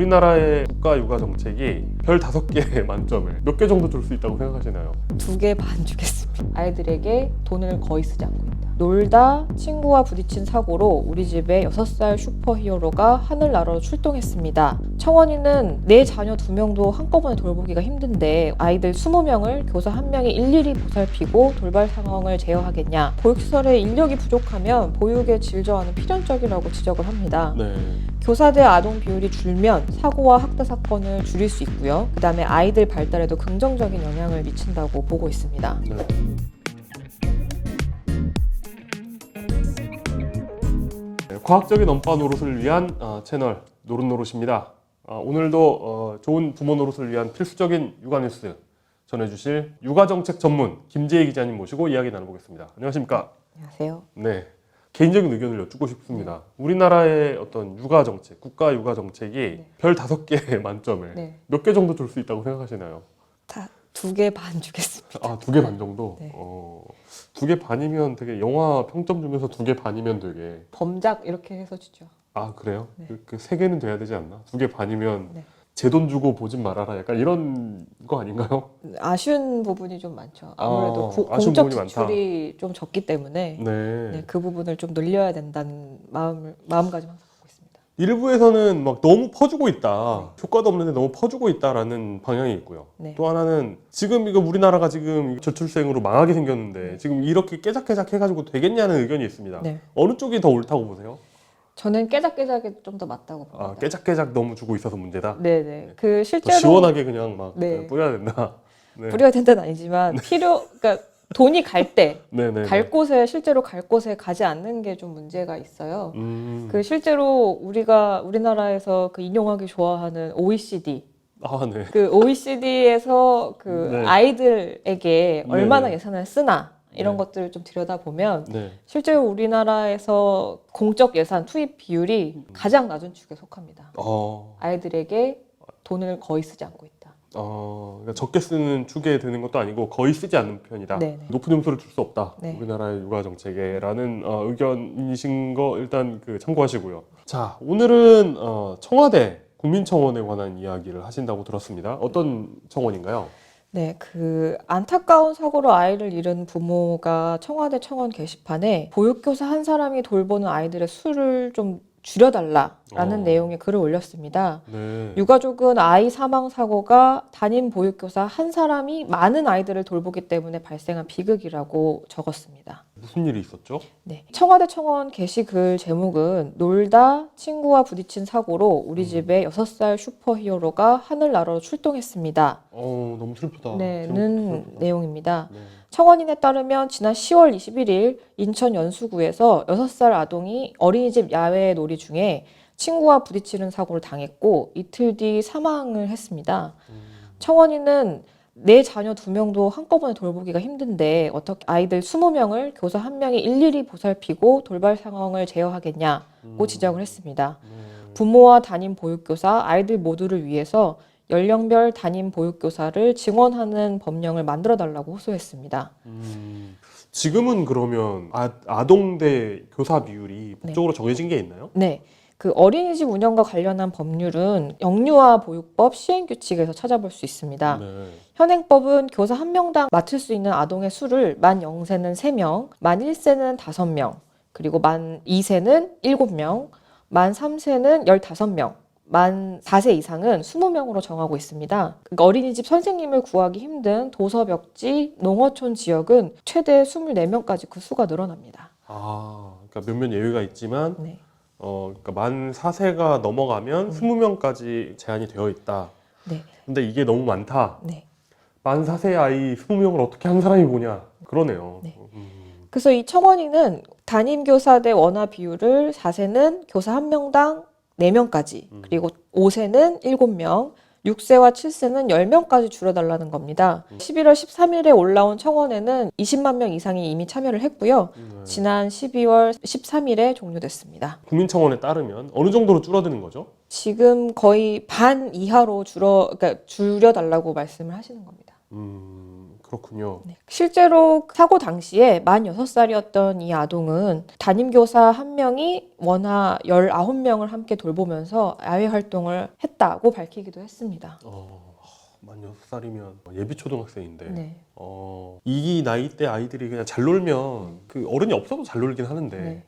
우리나라의 국가 육아 정책이 별 다섯 개 만점을 몇개 정도 줄 수 있다고 생각하시나요? 두 개 반 주겠습니다. 아이들에게 돈을 거의 쓰지 않고 있다. 놀다 친구와 부딪힌 사고로 우리 집에 6살 슈퍼히어로가 하늘나라로 출동했습니다. 청원이는 내 자녀 두 명도 한꺼번에 돌보기가 힘든데 아이들 20명을 교사 한 명이 일일이 보살피고 돌발 상황을 제어하겠냐. 보육시설에 인력이 부족하면 보육의 질 저하는 필연적이라고 지적을 합니다. 네. 교사 대 아동 비율이 줄면 사고와 학대 사건을 줄일 수 있고요. 그 다음에 아이들 발달에도 긍정적인 영향을 미친다고 보고 있습니다. 네. 네, 과학적인 엄빠 노릇을 위한 아, 채널 노릇노릇입니다. 아, 오늘도 어, 좋은 부모 노릇을 위한 필수적인 육아 뉴스 전해주실 육아 정책 전문 김재희 기자님 모시고 이야기 나눠보겠습니다. 안녕하십니까? 안녕하세요. 네. 개인적인 의견을 여쭙고 싶습니다. 우리나라의 어떤 육아 정책, 국가 육아 정책이 별 다섯 개 만점을 네, 몇 개 정도 줄 수 있다고 생각하시나요? 두 개 반 주겠습니다. 아, 두 개 반 정도? 네. 어, 두 개 반이면 되게 영화 평점 중에서 두 개 반이면 되게 범작 이렇게 해서 주죠. 아, 그래요? 네. 그, 그세 개는 돼야 되지 않나? 두 개 반이면 네. 제 돈 주고 보진 말아라. 약간 이런 거 아닌가요? 아쉬운 부분이 좀 많죠. 아무래도 아, 구- 아쉬운 공적 부분이. 지출이 좀 적기 때문에 네. 네, 그 부분을 좀 늘려야 된다는 마음을 마음가짐 항상 갖고 있습니다. 일부에서는 막 너무 퍼주고 있다. 효과도 없는데 너무 퍼주고 있다라는 방향이 있고요. 네. 또 하나는 지금 이거 우리나라가 지금 저출생으로 망하게 생겼는데 지금 이렇게 깨작깨작 해가지고 되겠냐는 의견이 있습니다. 네, 어느 쪽이 더 옳다고 보세요? 저는 깨작깨작이 좀 더 맞다고 봅니다. 아, 깨작깨작 너무 주고 있어서 문제다. 네, 네. 그 더 실제로 시원하게 그냥 막 네. 뿌려야 된다. 네. 뿌려야 된다는 아니지만 필요 그러니까 돈이 갈 때 갈 네네. 곳에 실제로 갈 곳에 가지 않는 게 좀 문제가 있어요. 음. 그 실제로 우리가 우리나라에서 그 인용하기 좋아하는 OECD 아, 네. 그 OECD에서 그 네. 아이들에게 네, 얼마나 네. 예산을 쓰나 이런 네. 것들을 좀 들여다보면 네. 실제로 우리나라에서 공적 예산 투입 비율이 가장 낮은 축에 속합니다. 어, 아이들에게 돈을 거의 쓰지 않고 있다. 어, 그러니까 적게 쓰는 축에 드는 것도 아니고 거의 쓰지 않는 편이다. 네, 네. 높은 점수를 줄 수 없다. 네. 우리나라의 육아 정책에라는 어, 의견이신 거 일단 그 참고하시고요. 자, 오늘은 어, 청와대 국민청원에 관한 이야기를 하신다고 들었습니다. 어떤 청원인가요? 네, 그 안타까운 사고로 아이를 잃은 부모가 청와대 청원 게시판에 보육교사 한 사람이 돌보는 아이들의 수를 좀 줄여달라라는 어. 내용의 글을 올렸습니다. 네. 유가족은 아이 사망 사고가 담임 보육교사 한 사람이 많은 아이들을 돌보기 때문에 발생한 비극이라고 적었습니다. 무슨 일이 있었죠? 네. 청와대 청원 게시글 제목은 놀다 친구와 부딪힌 사고로 우리 집에 6살 슈퍼히어로가 하늘나라로 출동했습니다. 어, 너무 슬프다. 네는 슬프다. 내용입니다. 네. 청원인에 따르면 지난 10월 21일 인천 연수구에서 6살 아동이 어린이집 야외 놀이 중에 친구와 부딪히는 사고를 당했고 이틀 뒤 사망을 했습니다. 음, 청원인은 내 자녀 두 명도 한꺼번에 돌보기가 힘든데 어떻게 아이들 20명을 교사 한 명이 일일이 보살피고 돌발 상황을 제어하겠냐고 음, 지적을 했습니다. 네. 부모와 담임 보육교사, 아이들 모두를 위해서 연령별 담임 보육교사를 증원하는 법령을 만들어 달라고 호소했습니다. 음, 지금은 그러면 아, 아동대 교사 비율이 네. 법적으로 정해진 게 있나요? 네. 그 어린이집 운영과 관련한 법률은 영유아 보육법 시행 규칙에서 찾아볼 수 있습니다. 네. 현행법은 교사 한 명당 맡을 수 있는 아동의 수를 만 0세는 3명, 만 1세는 5명, 그리고 만 2세는 7명, 만 3세는 15명, 만 4세 이상은 20명으로 정하고 있습니다. 그러니까 어린이집 선생님을 구하기 힘든 도서벽지, 농어촌 지역은 최대 24명까지 그 수가 늘어납니다. 아, 그러니까 몇몇 예외가 있지만 네. 어, 그러니까 만 4세가 넘어가면 음. 20명까지 제한이 되어 있다. 네. 근데 이게 너무 많다. 네. 만 4세 아이 20명을 어떻게 한 사람이 보냐. 그러네요. 네. 음, 그래서 이 청원인은 담임 교사 대 원화 비율을 4세는 교사 한 명당 4명까지, 음. 그리고 5세는 7명, 6세와 7세는 10명까지 줄여달라는 겁니다. 음. 11월 13일에 올라온 청원에는 20만 명 이상이 이미 참여를 했고요. 네. 지난 12월 13일에 종료됐습니다. 국민청원에 따르면 어느 정도로 줄어드는 거죠? 지금 거의 반 이하로 줄어, 그러니까 줄여달라고 말씀을 하시는 겁니다. 음, 그렇군요. 네. 실제로 사고 당시에 만 6살이었던 이 아동은 담임교사 한 명이 원화 19명을 함께 돌보면서 야외 활동을 했다고 밝히기도 했습니다. 어, 만 여섯 살이면 예비 초등학생인데, 네. 어, 이 나이 때 아이들이 그냥 잘 놀면 그 어른이 없어도 잘 놀긴 하는데 네.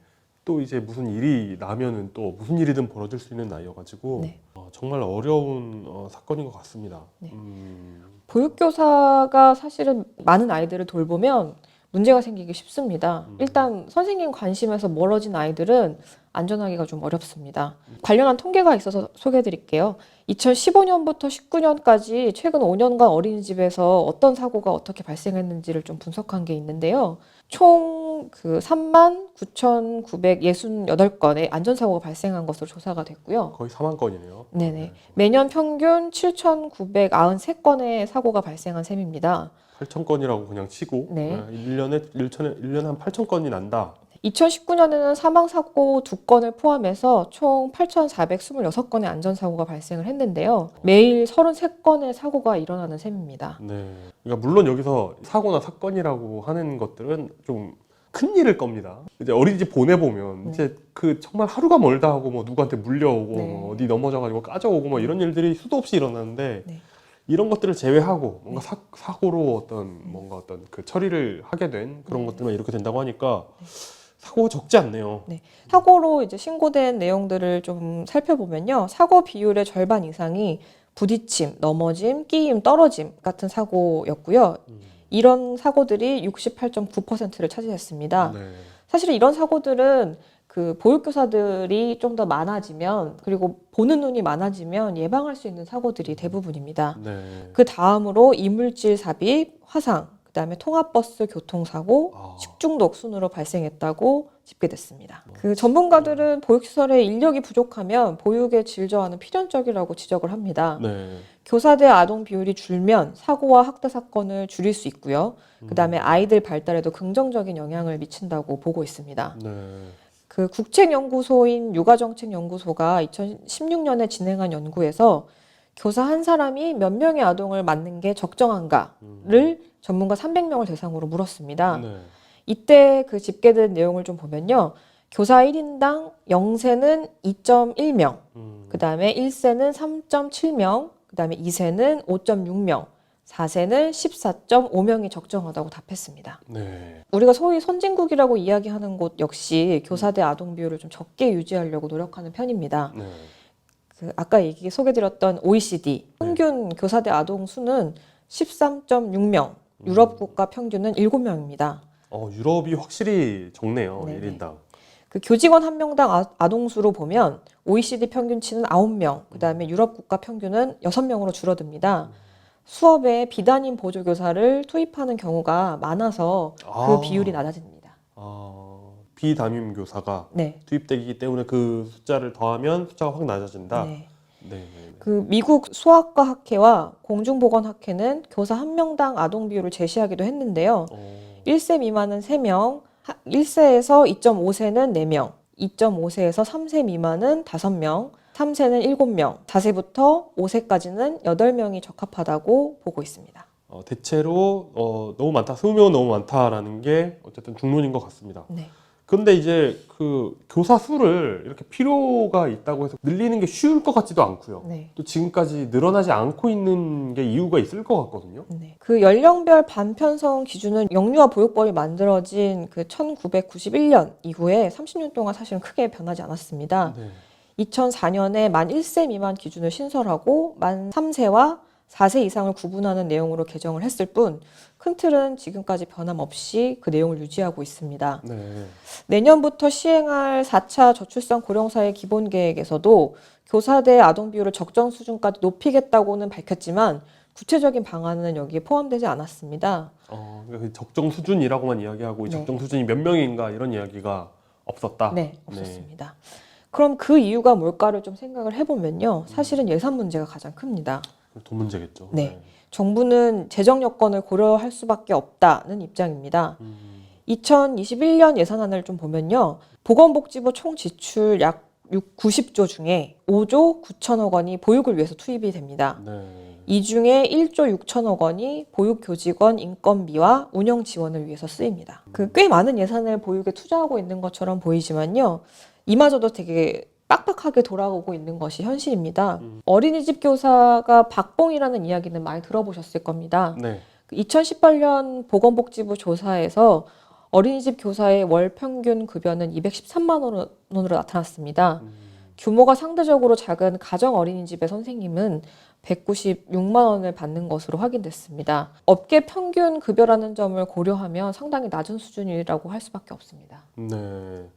또 이제 무슨 일이 나면은 또 무슨 일이든 벌어질 수 있는 나이여가지고 네. 어, 정말 어려운 어, 사건인 것 같습니다. 네. 음, 보육교사가 사실은 많은 아이들을 돌보면 문제가 생기기 쉽습니다. 음. 일단 선생님 관심에서 멀어진 아이들은 안전하기가 좀 어렵습니다. 관련한 통계가 있어서 소개해 드릴게요. 2015년부터 19년까지 최근 5년간 어린이집에서 어떤 사고가 어떻게 발생했는지를 좀 분석한 게 있는데요. 총 그 3만 9,968건의 안전사고가 발생한 것으로 조사가 됐고요. 거의 4만 건이네요. 네네. 매년 평균 7,993건의 사고가 발생한 셈입니다. 8천 건이라고 그냥 치고 네. 1년에 1천에 1년에 한 8천 건이 난다. 2019년에는 사망사고 2건을 포함해서 총 8,426건의 안전사고가 발생을 했는데요. 매일 33건의 사고가 일어나는 셈입니다. 네. 그러니까 물론 여기서 사고나 사건이라고 하는 것들은 좀 큰 일일 겁니다. 이제 어린이집 보내보면 네. 이제 그 정말 하루가 멀다 하고 뭐 누구한테 물려오고 네. 뭐 어디 넘어져가지고 까져오고 뭐 이런 일들이 수도 없이 일어나는데 네. 이런 것들을 제외하고 뭔가 사, 사고로 어떤 뭔가 어떤 그 처리를 하게 된 그런 네. 것들만 이렇게 된다고 하니까 사고가 적지 않네요. 사고로 이제 신고된 내용들을 좀 살펴보면요. 사고 비율의 절반 이상이 부딪힘, 넘어짐, 끼임, 떨어짐 같은 사고였고요. 음. 이런 사고들이 68.9%를 차지했습니다. 네. 사실은 이런 사고들은 그 보육교사들이 좀 더 많아지면 그리고 보는 눈이 많아지면 예방할 수 있는 사고들이 대부분입니다. 네. 그 다음으로 이물질 삽입, 화상, 그다음에 통합버스 교통사고, 아. 식중독 순으로 발생했다고 집계됐습니다. 그 전문가들은 보육시설에 인력이 부족하면 보육의 질 저하는 필연적이라고 지적을 합니다. 네. 교사 대 아동 비율이 줄면 사고와 학대 사건을 줄일 수 있고요. 그다음에 아이들 발달에도 긍정적인 영향을 미친다고 보고 있습니다. 네. 그 국책연구소인 육아정책연구소가 2016년에 진행한 연구에서 교사 한 사람이 몇 명의 아동을 맡는 게 적정한가를 음. 전문가 300명을 대상으로 물었습니다. 네. 이때 그 집계된 내용을 좀 보면요. 교사 1인당 0세는 2.1명, 음. 그 다음에 1세는 3.7명, 그 다음에 2세는 5.6명, 4세는 14.5명이 적정하다고 답했습니다. 네. 우리가 소위 선진국이라고 이야기하는 곳 역시 교사 대 아동 비율을 좀 적게 유지하려고 노력하는 편입니다. 네. 그 아까 얘기 소개드렸던 OECD 평균 교사 대 아동 수는 13.6명, 유럽 국가 평균은 7명입니다. 어, 유럽이 확실히 적네요. 네네. 일 1인당. 그 교직원 한 명당 아, 아동 수로 보면 OECD 평균치는 9명, 그다음에 유럽 국가 평균은 6명으로 줄어듭니다. 수업에 비단임 보조 교사를 투입하는 경우가 많아서 그 아. 비율이 낮아집니다. 아, 비담임 교사가 네. 투입되기 때문에 그 숫자를 더하면 숫자가 확 낮아진다. 네. 네. 네. 그 미국 수학과 학회와 공중보건학회는 교사 한 명당 아동 비율을 제시하기도 했는데요. 어, 1세 미만은 3명, 1세에서 2.5세는 4명, 2.5세에서 3세 미만은 5명, 3세는 7명, 4세부터 5세까지는 8명이 적합하다고 보고 있습니다. 어, 대체로 어, 너무 많다. 20명은 너무 많다라는 게 어쨌든 중론인 것 같습니다. 네. 근데 이제 그 교사 수를 이렇게 필요가 있다고 해서 늘리는 게 쉬울 것 같지도 않고요. 네. 또 지금까지 늘어나지 않고 있는 게 이유가 있을 것 같거든요. 네. 그 연령별 반편성 기준은 영유아 보육법이 만들어진 그 1991년 이후에 30년 동안 사실은 크게 변하지 않았습니다. 네. 2004년에 만 1세 미만 기준을 신설하고 만 3세와 4세 이상을 구분하는 내용으로 개정을 했을 뿐 큰 틀은 지금까지 변함없이 그 내용을 유지하고 있습니다. 네. 내년부터 시행할 4차 저출산 고령사회 기본 계획에서도 교사 대 아동 비율을 적정 수준까지 높이겠다고는 밝혔지만 구체적인 방안은 여기에 포함되지 않았습니다. 어, 그러니까 그 적정 수준이라고만 이야기하고 이 네. 적정 수준이 몇 명인가 이런 이야기가 없었다. 네, 없었습니다. 그럼 그 이유가 뭘까를 좀 생각을 해보면요. 사실은 예산 문제가 가장 큽니다. 돈 문제겠죠. 네. 정부는 재정 여건을 고려할 수밖에 없다는 입장입니다. 음, 2021년 예산안을 좀 보면요. 보건복지부 총 지출 약 90조 중에 5조 9천억 원이 보육을 위해서 투입이 됩니다. 네. 이 중에 1조 6천억 원이 보육 교직원 인건비와 운영 지원을 위해서 쓰입니다. 그 꽤 많은 예산을 보육에 투자하고 있는 것처럼 보이지만요. 이마저도 되게 빡빡하게 돌아오고 있는 것이 현실입니다. 음. 어린이집 교사가 박봉이라는 이야기는 많이 들어보셨을 겁니다. 네. 2018년 보건복지부 조사에서 어린이집 교사의 월 평균 급여는 213만 원으로 나타났습니다. 음. 규모가 상대적으로 작은 가정 어린이집의 선생님은 196만 원을 받는 것으로 확인됐습니다. 업계 평균 급여라는 점을 고려하면 상당히 낮은 수준이라고 할 수밖에 없습니다. 네.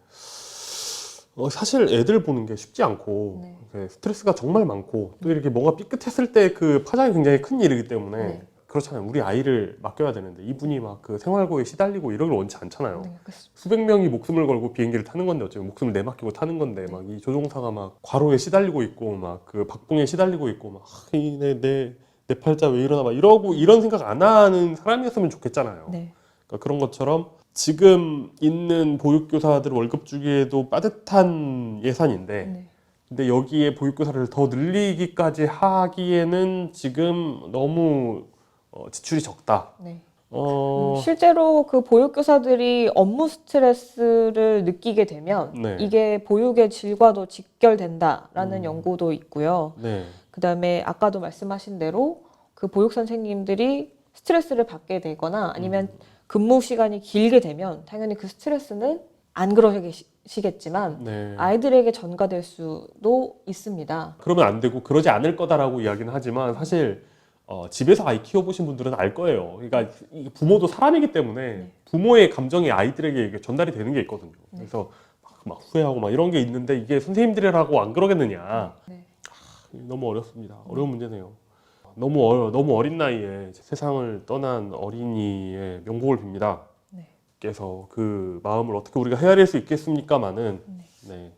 어, 사실 애들 보는 게 쉽지 않고 네. 그 스트레스가 정말 많고 또 이렇게 뭔가 삐끗했을 때 그 파장이 굉장히 큰 일이기 때문에 네. 그렇잖아요. 우리 아이를 맡겨야 되는데 이분이 막 그 생활고에 시달리고 이런 걸 원치 않잖아요. 네. 수백 명이 목숨을 걸고 비행기를 타는 건데 어쩌면 목숨을 내맡기고 타는 건데 네. 막이 조종사가 막 과로에 시달리고 있고 막 그 박봉에 시달리고 있고 막내내 내 팔자 왜 이러나 막 이러고 이런 생각 안 하는 사람이었으면 좋겠잖아요. 네. 그러니까 그런 것처럼 지금 있는 보육교사들 월급 주기에도 빠듯한 예산인데 네. 근데 여기에 보육교사를 더 늘리기까지 하기에는 지금 너무 어, 지출이 적다. 네. 어, 음, 실제로 그 보육교사들이 업무 스트레스를 느끼게 되면 네. 이게 보육의 질과도 직결된다라는 음. 연구도 있고요. 네. 그 다음에 아까도 말씀하신 대로 그 보육 선생님들이 스트레스를 받게 되거나 아니면 음. 근무 시간이 길게 되면 당연히 그 스트레스는 안 그러시겠지만 네. 아이들에게 전가될 수도 있습니다. 그러면 안 되고 그러지 않을 거다라고 이야기는 하지만 사실 어, 집에서 아이 키워보신 분들은 알 거예요. 그러니까 이 부모도 사람이기 때문에 네. 부모의 감정이 아이들에게 전달이 되는 게 있거든요. 네. 그래서 막, 막 후회하고 막 이런 게 있는데 이게 선생님들이라고 안 그러겠느냐. 네. 너무 어렵습니다. 어려운 문제네요. 너무 어, 너무 어린 나이에 세상을 떠난 어린이의 명복을 빕니다. 네. 께서 그 마음을 어떻게 우리가 헤아릴 수 있겠습니까마는 네. 네.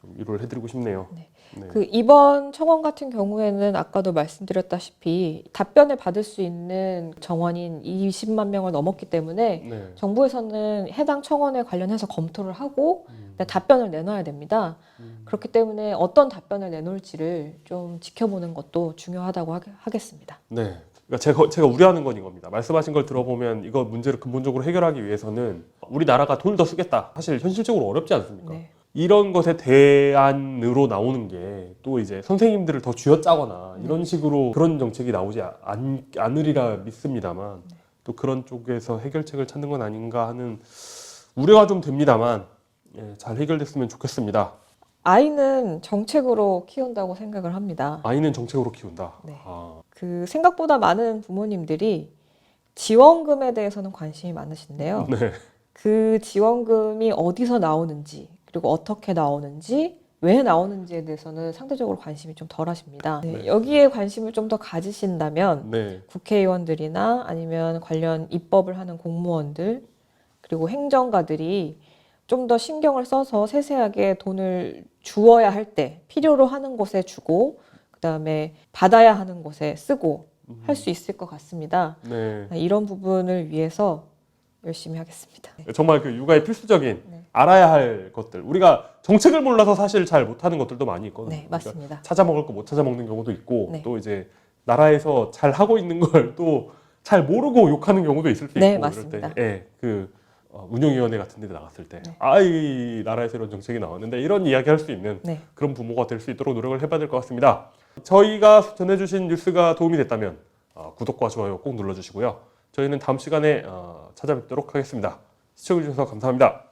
좀 위로를 해드리고 싶네요. 네. 네. 그 이번 청원 같은 경우에는 아까도 말씀드렸다시피 답변을 받을 수 있는 정원인 20만 명을 넘었기 때문에 네. 정부에서는 해당 청원에 관련해서 검토를 하고 음. 네, 답변을 내놔야 됩니다. 음. 그렇기 때문에 어떤 답변을 내놓을지를 좀 지켜보는 것도 중요하다고 하- 하겠습니다. 네. 그러니까 제가, 제가 우려하는 건 이겁니다. 말씀하신 걸 들어보면 이거 문제를 근본적으로 해결하기 위해서는 우리나라가 돈을 더 쓰겠다. 사실 현실적으로 어렵지 않습니까? 네. 이런 것에 대안으로 나오는 게 또 이제 선생님들을 더 쥐어짜거나 네. 이런 식으로 그런 정책이 나오지 않, 않으리라 믿습니다만 네. 또 그런 쪽에서 해결책을 찾는 건 아닌가 하는 우려가 좀 됩니다만 예, 잘 해결됐으면 좋겠습니다. 아이는 정책으로 키운다고 생각을 합니다. 아이는 정책으로 키운다. 네. 아, 그 생각보다 많은 부모님들이 지원금에 대해서는 관심이 많으신데요. 네. 그 지원금이 어디서 나오는지 그리고 어떻게 나오는지 왜 나오는지에 대해서는 상대적으로 관심이 좀 덜하십니다. 네, 네. 여기에 관심을 좀 더 가지신다면 네. 국회의원들이나 아니면 관련 입법을 하는 공무원들 그리고 행정가들이 좀 더 신경을 써서 세세하게 돈을 주어야 할 때 필요로 하는 곳에 주고 그다음에 받아야 하는 곳에 쓰고 음, 할수 있을 것 같습니다. 네. 이런 부분을 위해서 열심히 하겠습니다. 정말 그 육아의 필수적인 네. 알아야 할 것들. 우리가 정책을 몰라서 사실 잘 못하는 것들도 많이 있거든요. 네, 그러니까 맞습니다. 찾아 먹을 거 못 찾아 먹는 경우도 있고 네. 또 이제 나라에서 잘 하고 있는 걸 또 잘 모르고 욕하는 경우도 있을 수 네, 있고 맞습니다. 때, 예, 그 어, 운영위원회 같은 데 나갔을 때, 네. 아, 이 나라에서 이런 정책이 나왔는데 이런 이야기 할 수 있는 네. 그런 부모가 될 수 있도록 노력을 해봐야 될 것 같습니다. 저희가 전해주신 뉴스가 도움이 됐다면 어, 구독과 좋아요 꼭 눌러주시고요. 저희는 다음 시간에 어, 찾아뵙도록 하겠습니다. 시청해주셔서 감사합니다.